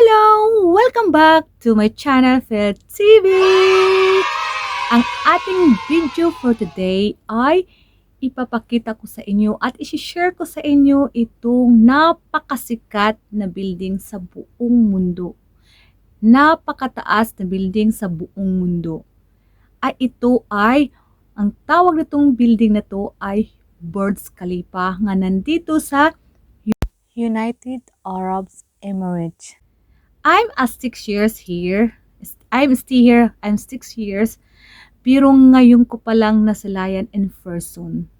Hello! Welcome back to my channel, Phil TV! Ang ating video for today ay ipapakita ko sa inyo at isi-share ko sa inyo itong napakasikat na building sa buong mundo. Napakataas na building sa buong mundo. Ay ito ay, ang tawag nitong building na to ay Burj Khalifa nga nandito sa United Arab Emirates. I'm a six years here. I'm still here. I'm six years. Pero ngayon ko palang nasalayan in person.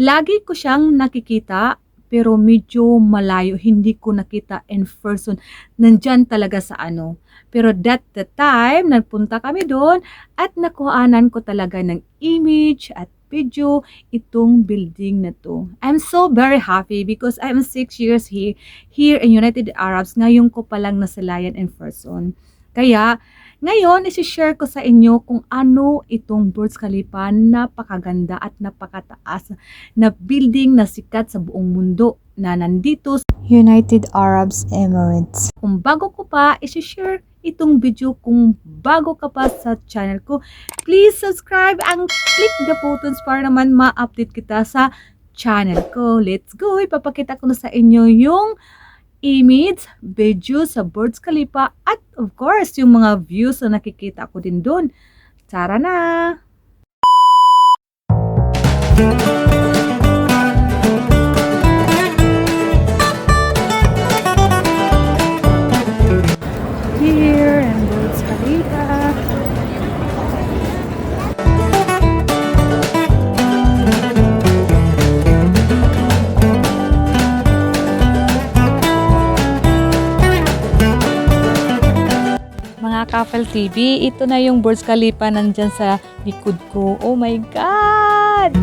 Lagi ko siyang nakikita pero medyo malayo. Hindi ko nakita in person. Nandyan talaga sa ano. Pero that the time, nagpunta kami doon at nakuhaanan ko talaga ng image at video itong building na to. I'm so very happy because I'm six years here, here in United Arabs. Ngayon ko palang nasalayan in person. Kaya, ngayon, isi-share ko sa inyo kung ano itong Burj Khalifa, napakaganda at napakataas na building na sikat sa buong mundo na nandito sa United Arab Emirates. kung bago ko pa, isi-share itong video kung bago ka pa sa channel ko. Please subscribe and click the buttons para naman ma-update kita sa channel ko. Let's go! Ipapakita ko na sa inyo yung image, video sa Burj Khalifa at of course, yung mga views na nakikita ko din doon. Tara na! Here Kafel TV, ito na yung Burj Khalifa nandyan sa likod ko. Oh my God!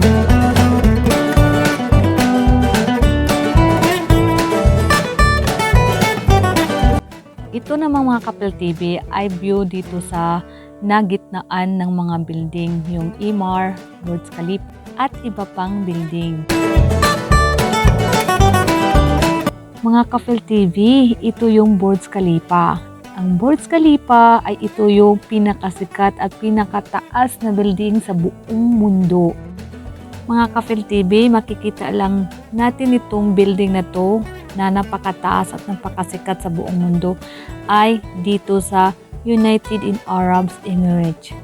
Ito namang mga Kapel TV ay view dito sa nagitnaan ng mga building, yung Imar, Burj Khalifa at iba pang building. Mga Kapel TV, ito yung Burj Khalifa. Ang Burj Khalifa ay ito yung pinakasikat at pinakataas na building sa buong mundo. Mga Kapel TV, makikita lang natin itong building na to na napakataas at napakasikat sa buong mundo ay dito sa United in Arab Emirates.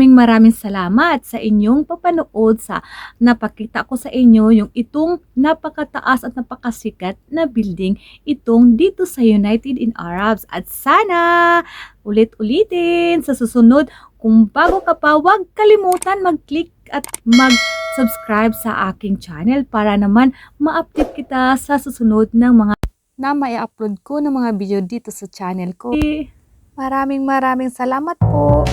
Maraming maraming salamat sa inyong papanood sa napakita ko sa inyo yung itong napakataas at napakasikat na building itong dito sa United in Arabs. At sana ulit-ulitin sa susunod kung bago ka pa, huwag kalimutan mag-click at mag-subscribe sa aking channel para naman ma-update kita sa susunod ng mga na may upload ko ng mga video dito sa channel ko. Maraming maraming salamat po.